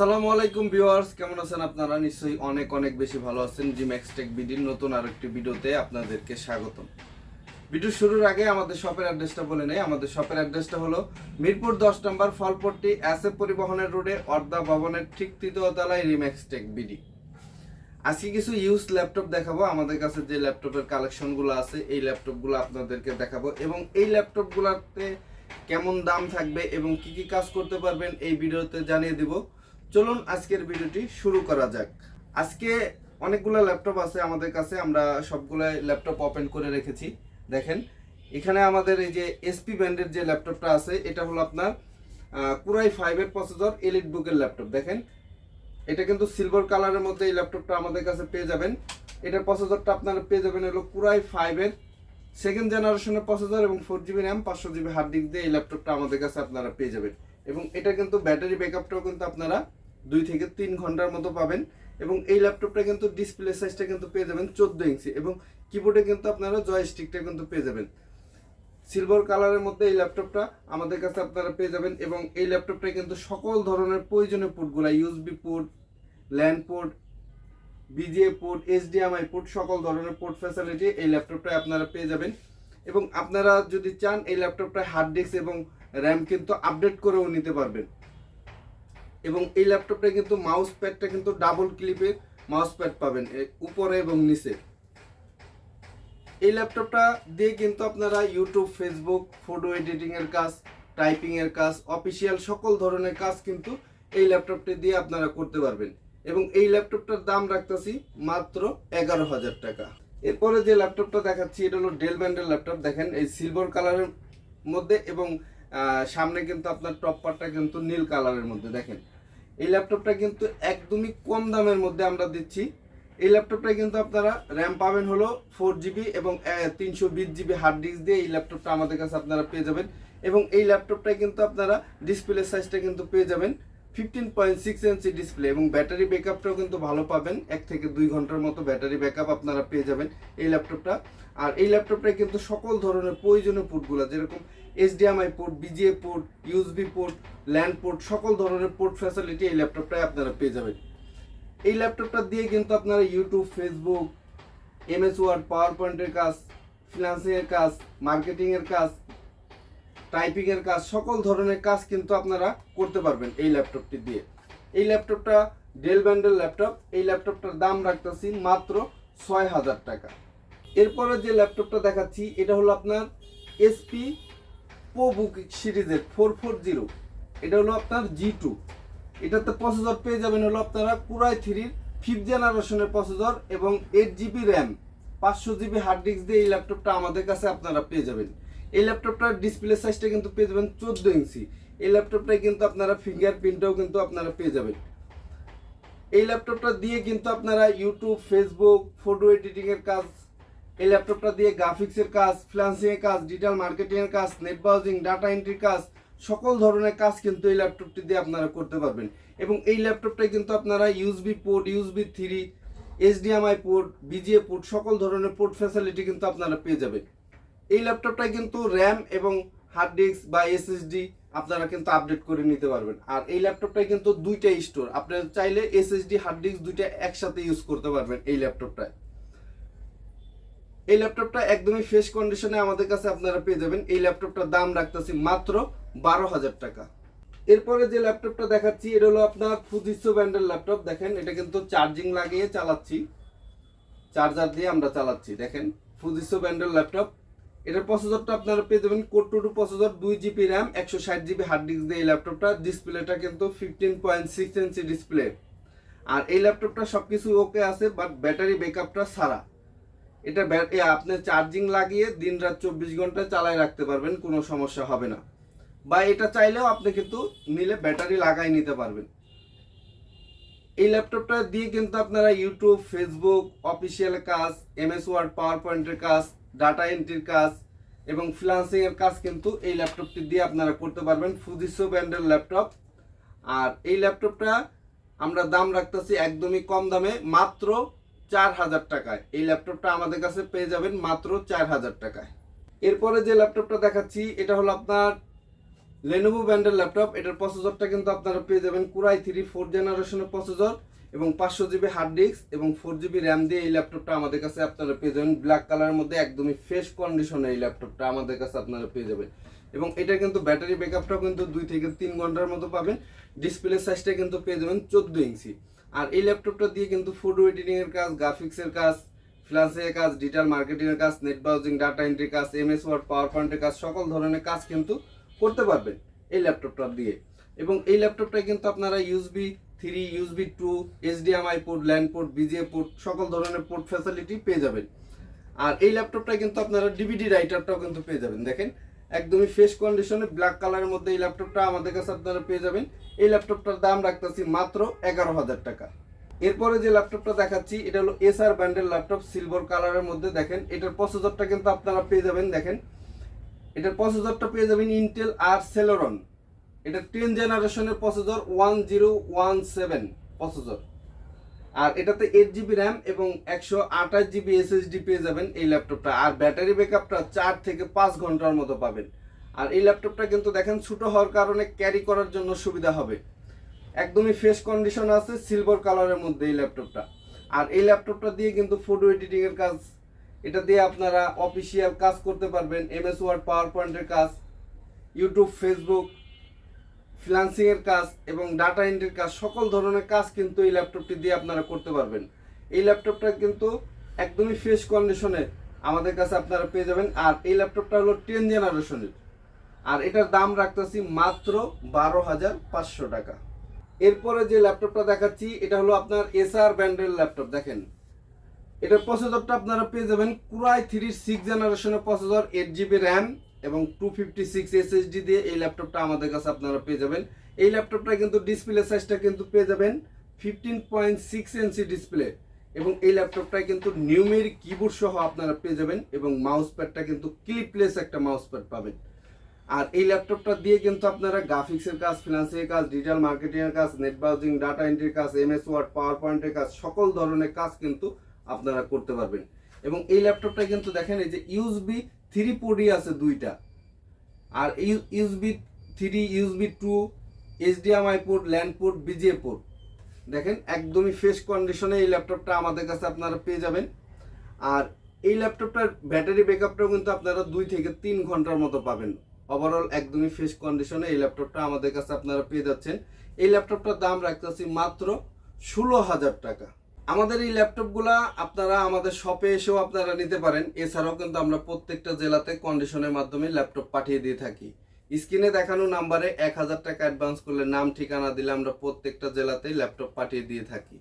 আসসালামু আলাইকুম ভিউয়ার্স, কেমন আছেন আপনারা? নিশ্চয়ই অনেক অনেক বেশি ভালো আছেন। জিম এক্সটেক বিডির নতুন আরেকটি ভিডিওতে আপনাদেরকে স্বাগতম। ভিডিও শুরুর আগে আমাদের শপের অ্যাড্রেসটা বলে নেই। আমাদের শপের অ্যাড্রেসটা হলো মিরপুর দশ নম্বর ফলপট্টি অ্যাসেপ পরিবহনের রোডে অর্ধা ভবনের ঠিক তৃতীয় তলায় রিম্যাক্স টেক বিডি আজকে কিছু ইউজ ল্যাপটপ দেখাবো। আমাদের কাছে যে ল্যাপটপের কালেকশনগুলো আছে, এই ল্যাপটপগুলো আপনাদেরকে দেখাবো এবং এই ল্যাপটপগুলোতে কেমন দাম থাকবে এবং কি কি কাজ করতে পারবেন এই ভিডিওতে জানিয়ে দিব। চলুন আজকের ভিডিওটি শুরু করা যাক। আজকে অনেকগুলো ল্যাপটপ আছে আমাদের কাছে, আমরা সবগুলো ল্যাপটপ ওপেন করে রেখেছি। দেখেন, এখানে আমাদের এই যে এসপি ব্র্যান্ডের যে ল্যাপটপটা আছে, এটা হলো আপনার কুরাই ফাইভের প্রসেসর এলিট বুকের ল্যাপটপ। দেখেন, এটা কিন্তু সিলভার কালারের মধ্যে এই ল্যাপটপটা আমাদের কাছে পেয়ে যাবেন। এটার প্রসেসরটা আপনারা পেয়ে যাবেন হলো কুরাই ফাইভের সেকেন্ড জেনারেশনের প্রসেসর এবং ফোর জিবি র্যাম পাঁচশো জিবি হার্ড ডিস্ক দিয়ে এই ল্যাপটপটা আমাদের কাছে আপনারা পেয়ে যাবেন। এবং এটা কিন্তু ব্যাটারি ব্যাকআপটাও কিন্তু আপনারা দুই থেকে তিন ঘণ্টার মতো পাবেন। এবং এই ল্যাপটপটা কিন্তু ডিসপ্লে সাইজটা কিন্তু পেয়ে যাবেন চোদ্দ ইঞ্চি এবং কিবোর্ডে কিন্তু আপনারা জয়স্টিকটা কিন্তু পেয়ে যাবেন। সিলভার কালারের মধ্যে এই ল্যাপটপটা আমাদের কাছে আপনারা পেয়ে যাবেন এবং এই ল্যাপটপটা কিন্তু সকল ধরনের প্রয়োজনীয় পোর্টগুলো USB port LAN port VGA port HDMI port সকল ধরনের পোর্ট ফ্যাসিলিটি এই ল্যাপটপটায় আপনারা পেয়ে যাবেন। এবং আপনারা যদি চান এই ল্যাপটপটায় হার্ড ডিস্ক এবং র্যাম কিন্তু আপডেট করেও নিতে পারবেন। এবং এই ল্যাপটপটা কিন্তু মাউস প্যাডটা কিন্তু ডাবল ক্লিপের মাউস প্যাড পাবেন উপরে এবং নিচে। এই ল্যাপটপটা দিয়ে কিন্তু আপনারা ইউটিউব ফেসবুক ফটো এডিটিং এর কাজ টাইপিং এর কাজ অফিসিয়াল সকল ধরনের কাজ কিন্তু এই ল্যাপটপটি দিয়ে আপনারা করতে পারবেন। এবং এই ল্যাপটপটার দাম রাখতেছি মাত্র এগারো হাজার টাকা। এরপরে যে ল্যাপটপটা দেখাচ্ছি, এটা হলো ডেল ব্যান্ডের ল্যাপটপ দেখেন, এই সিলভার কালারের মধ্যে এবং সামনে কিন্তু আপনার টপ পার্টটা কিন্তু নীল কালারের মধ্যে দেখেন। এই ল্যাপটপটা কিন্তু একদমই কম দামের মধ্যে আমরা দিচ্ছি। এই ল্যাপটপটা কিন্তু আপনারা র্যাম পাবেন হলো ফোর জিবি এবং তিনশো বিশ জিবি হার্ড ডিস্ক দিয়ে এই ল্যাপটপটা আমাদের কাছে আপনারা পেয়ে যাবেন। এবং এই ল্যাপটপটা কিন্তু আপনারা ডিসপ্লে সাইজটা কিন্তু পেয়ে যাবেন। Fifteen point six inch display এবং ব্যাটারি ব্যাকআপটাও কিন্তু ভালো পাবেন। এক থেকে দুই ঘণ্টার মতো ব্যাটারি ব্যাকআপ আপনারা পেয়ে যাবেন এই ল্যাপটপটা আর এই ল্যাপটপটায় কিন্তু সকল ধরনের প্রয়োজনীয় পোর্টগুলো যেরকম HDMI port VGA port USB port LAN port সকল ধরনের পোর্ট ফ্যাসিলিটি এই ল্যাপটপটায় আপনারা পেয়ে যাবেন। এই ল্যাপটপটা দিয়ে কিন্তু আপনারা YouTube Facebook MS Word power পয়েন্টের কাজ ফিনান্সিংয়ের কাজ মার্কেটিংয়ের কাজ টাইপিং এর কাজ, সকল ধরনের কাজ কিন্তু আপনারা করতে পারবেন এই ল্যাপটপটি দিয়ে। এই ল্যাপটপটা ডেল ব্যান্ডের ল্যাপটপ এই ল্যাপটপটার দাম রাখতেছি মাত্র ছয় হাজার টাকা। এরপরে যে ল্যাপটপটা দেখাচ্ছি, এটা হলো আপনার এসপি পো বুক সিরিজের ফোর ফোর জিরো এটা হলো আপনার জি টু এটাতে প্রসেসর পেয়ে যাবেন হলো আপনারা কুরাই থ্রির ফিফথ জেনারেশনের প্রসেসর এবং এইট জিবি র্যাম পাঁচশো জিবি হার্ড ডিস্ক দিয়ে এই ল্যাপটপটা আমাদের কাছে আপনারা পেয়ে যাবেন। এই ল্যাপটপটার ডিসপ্লে সাইজটা কিন্তু পেয়ে যাবেন চোদ্দ ইঞ্চি। এই ল্যাপটপটায় কিন্তু আপনারা ফিঙ্গারপ্রিন্টও কিন্তু আপনারা পেয়ে যাবেন। এই ল্যাপটপটা দিয়ে কিন্তু আপনারা ইউটিউব ফেসবুক ফটো এডিটিংয়ের কাজ, এই ল্যাপটপটা দিয়ে গ্রাফিক্সের কাজ ফ্রিল্যান্সিং এর কাজ ডিজিটাল মার্কেটিংয়ের কাজ নেট ব্রাউজিং ডাটা এন্ট্রির কাজ, সকল ধরনের কাজ কিন্তু এই ল্যাপটপটি দিয়ে আপনারা করতে পারবেন। এবং এই ল্যাপটপটায় কিন্তু আপনারা USB port USB three HDMI port VGA port সকল ধরনের পোর্ট ফ্যাসিলিটি কিন্তু আপনারা পেয়ে যাবেন। এই ল্যাপটপটায় কিন্তু র্যাম এবং হার্ড ডিস্ক বা এসএসডি আপনারা কিন্তু আপডেট করে নিতে পারবেন। আর এই ল্যাপটপটায় কিন্তু দুইটা স্টোর আপনারা চাইলে এসএসডি হার্ড ডিস্ক দুইটা একসাথে ইউজ করতে পারবেন এই ল্যাপটপটায় এই ল্যাপটপটা একদমই ফ্রেশ কন্ডিশনে আমাদের কাছে আপনারা পেয়ে যাবেন। এই ল্যাপটপটার দাম রাখতেছি মাত্র বারো হাজার টাকা। এরপরে যে ল্যাপটপটা দেখাচ্ছি, এটা হলো আপনার ফুজিসো ব্র্যান্ডের ল্যাপটপ দেখেন, এটা কিন্তু চার্জিং লাগিয়ে চালাচ্ছি। চার্জার দিয়ে আমরা চালাচ্ছি, দেখেন। ফুজিসো ব্র্যান্ডের ল্যাপটপ এটার প্রসেসরটা আপনারা পেয়ে যাবেন কোড টু টু প্রসেসর দুই জিবি র্যাম একশো ষাট জিবি হার্ড ডিস্ক দিয়ে এই ল্যাপটপটা ডিসপ্লেটা কিন্তু fifteen point six inch display আর এই ল্যাপটপটা সব কিছু ওকে আছে বাট ব্যাটারি ব্যাকআপটা সারা এটা আপনি চার্জিং লাগিয়ে দিন রাত চব্বিশ ঘণ্টা চালায় রাখতে পারবেন, কোনো সমস্যা হবে না। বা এটা চাইলেও আপনি কিন্তু নিলে ব্যাটারি লাগাই নিতে পারবেন। এই ল্যাপটপটা দিয়ে কিন্তু আপনারা ইউটিউব ফেসবুক অফিসিয়াল কাজ এমএস ওয়ার্ড পাওয়ার পয়েন্টের কাজ ডাটা এন্ট্রির কাজ এবং ফ্রিলান্সিং এর কাজ কিন্তু এই ল্যাপটপটি দিয়ে আপনারা করতে পারবেন। ফুজিসো ব্র্যান্ডের ল্যাপটপ আর এই ল্যাপটপটা আমরা দাম রাখতেছি একদমই কম দামে মাত্র চার হাজার টাকায়। এই ল্যাপটপটা আমাদের কাছে পেয়ে যাবেন মাত্র চার হাজার টাকায়। এরপরে যে ল্যাপটপটা দেখাচ্ছি, এটা হলো আপনার লেনোভো ব্র্যান্ডের ল্যাপটপ এটার প্রসেসরটা কিন্তু আপনারা পেয়ে যাবেন কুরাই থ্রি ফোর জেনারেশনের প্রসেসর এবং পাঁচশো জিবি হার্ড ডিস্ক এবং ফোর জিবি র্যাম দিয়ে এই ল্যাপটপটা আমাদের কাছে আপনারা পেয়ে যাবেন। ব্ল্যাক কালারের মধ্যে একদমই ফ্রেশ কন্ডিশনে এই ল্যাপটপটা আমাদের কাছে আপনারা পেয়ে যাবেন। এবং এটা কিন্তু ব্যাটারি ব্যাকআপটাও কিন্তু দুই থেকে তিন ঘণ্টার মতো পাবেন। ডিসপ্লে সাইজটা কিন্তু পেয়ে যাবেন চোদ্দ ইঞ্চি। আর এই ল্যাপটপটা দিয়ে কিন্তু ফটো এডিটিং এর কাজ গ্রাফিক্সের কাজ ফ্রিলান্সের কাজ ডিজিটাল মার্কেটিং এর কাজ নেট ব্রাউজিং ডাটা এন্ট্রি কাজ এমএস ওয়ার্ড পাওয়ার পয়েন্টের কাজ, সকল ধরনের কাজ কিন্তু করতে পারবেন এই ল্যাপটপটা দিয়ে। এবং এই ল্যাপটপটা কিন্তু আপনারা USB three USB, two HDMI port, LAN port, VGA port, সকল ধরনের পোর্ট ফ্যাসিলিটি পেয়ে যাবেন। আর এই ল্যাপটপটা কিন্তু আপনারা ডিভিডি রাইটারটাও কিন্তু পেয়ে যাবেন। দেখেন, একদমই ফ্রেশ কন্ডিশনে ব্ল্যাক কালারের মধ্যে এই ল্যাপটপটা আমাদের কাছে আপনারা পেয়ে যাবেন। এই ল্যাপটপটার দাম রাখতেছি মাত্র এগারো হাজার টাকা। এরপরে যে ল্যাপটপটা দেখাচ্ছি, এটা হলো এসআর ব্র্যান্ডের ল্যাপটপ সিলভার কালারের মধ্যে। দেখেন, এটার প্রসেসরটা কিন্তু আপনারা পেয়ে যাবেন। দেখেন, এটার প্রসেসরটা পেয়ে যাবেন ইন্টেল আর সেলোরন এটা টেন জেনারেশনের processor one zero one seven processor আর এটাতে এইট জিবি র্যাম এবং একশো আঠাশ জিবি এসএসডি পেয়ে যাবেন এই ল্যাপটপটা আর ব্যাটারি ব্যাকআপটা চার থেকে পাঁচ ঘণ্টার মতো পাবেন। আর এই ল্যাপটপটা কিন্তু দেখেন ছোটো হওয়ার কারণে ক্যারি করার জন্য সুবিধা হবে। একদমই ফ্রেশ কন্ডিশন আছে সিলভার কালারের মধ্যে এই ল্যাপটপটা আর এই ল্যাপটপটা দিয়ে কিন্তু ফটো এডিটিংয়ের কাজ। এটা দিয়ে আপনারা অফিসিয়াল কাজ করতে পারবেন এমএস ওয়ার্ড পাওয়ার পয়েন্টের কাজ ইউটিউব ফেসবুক ফ্রিলান্সিং এর কাজ এবং ডাটা এন্ট্রির কাজ, সকল ধরনের কাজ কিন্তু এই ল্যাপটপটি দিয়ে আপনারা করতে পারবেন। এই ল্যাপটপটা কিন্তু একদমই ফ্রেশ কন্ডিশনে আমাদের কাছে আপনারা পেয়ে যাবেন। আর এই ল্যাপটপটা হলো টেন জেনারেশনের আর এটার দাম রাখতেছি মাত্র বারো হাজার পাঁচশো টাকা। এরপরে যে ল্যাপটপটা দেখাচ্ছি, এটা হলো আপনার এসআর ব্র্যান্ডের ল্যাপটপ দেখেন। এটার প্রসেসরটা আপনারা পেয়ে যাবেন কুরাই থ্রি সিক্স জেনারেশনের প্রসেসর এইট জিবি র্যাম এবং টু ফিফটি সিক্স এসএসডি দিয়ে এই ল্যাপটপটা আমাদের কাছে আপনারা পেয়ে যাবেন। এই ল্যাপটপটা কিন্তু ডিসপ্লে সাইজটা কিন্তু পেয়ে যাবেন fifteen point six inch display এবং এই ল্যাপটপটায় কিন্তু নিউমেরিক কিবোর্ড সহ আপনারা পেয়ে যাবেন এবং মাউস প্যাডটা কিন্তু ক্লিপলেস একটা মাউস প্যাড পাবেন। আর এই ল্যাপটপটা দিয়ে কিন্তু আপনারা গ্রাফিক্সের কাজ ফিনান্সিয়াল কাজ ডিজিটাল মার্কেটিং এর কাজ নেট ব্রাউজিং ডাটা এন্ট্রির কাজ এমএস ওয়ার্ড পাওয়ার পয়েন্টের কাজ, সকল ধরনের কাজ কিন্তু আপনারা করতে পারবেন। এবং এই ল্যাপটপটা কিন্তু দেখেন, এই যে ইউএসবি থ্রি পোর্টই আছে দুইটা। আর USB three, USB two, HDMI port, LAN port, VGA port. দেখেন, একদমই ফ্রেশ কন্ডিশনে এই ল্যাপটপটা আমাদের কাছে আপনারা পেয়ে যাবেন। আর এই ল্যাপটপটার ব্যাটারি ব্যাকআপটাও কিন্তু আপনারা দুই থেকে তিন ঘণ্টার মতো পাবেন। ওভারঅল একদমই ফ্রেশ কন্ডিশনে এই ল্যাপটপটা আমাদের কাছে আপনারা পেয়ে যাচ্ছেন। এই ল্যাপটপটার দাম রাখতেছি মাত্র ষোলো হাজার টাকা। আমাদের এই ল্যাপটপগুলা আপনারা আমাদের শপে এসেও আপনারা নিতে পারেন। এছাড়াও কিন্তু আমরা প্রত্যেকটা জেলাতে কন্ডিশনের মাধ্যমে ল্যাপটপ পাঠিয়ে দিয়ে থাকি। স্ক্রিনে দেখানো নাম্বারে এক হাজার টাকা অ্যাডভান্স করলে নাম, ঠিকানা দিলে আমরা প্রত্যেকটা জেলাতেই ল্যাপটপ পাঠিয়ে দিয়ে থাকি।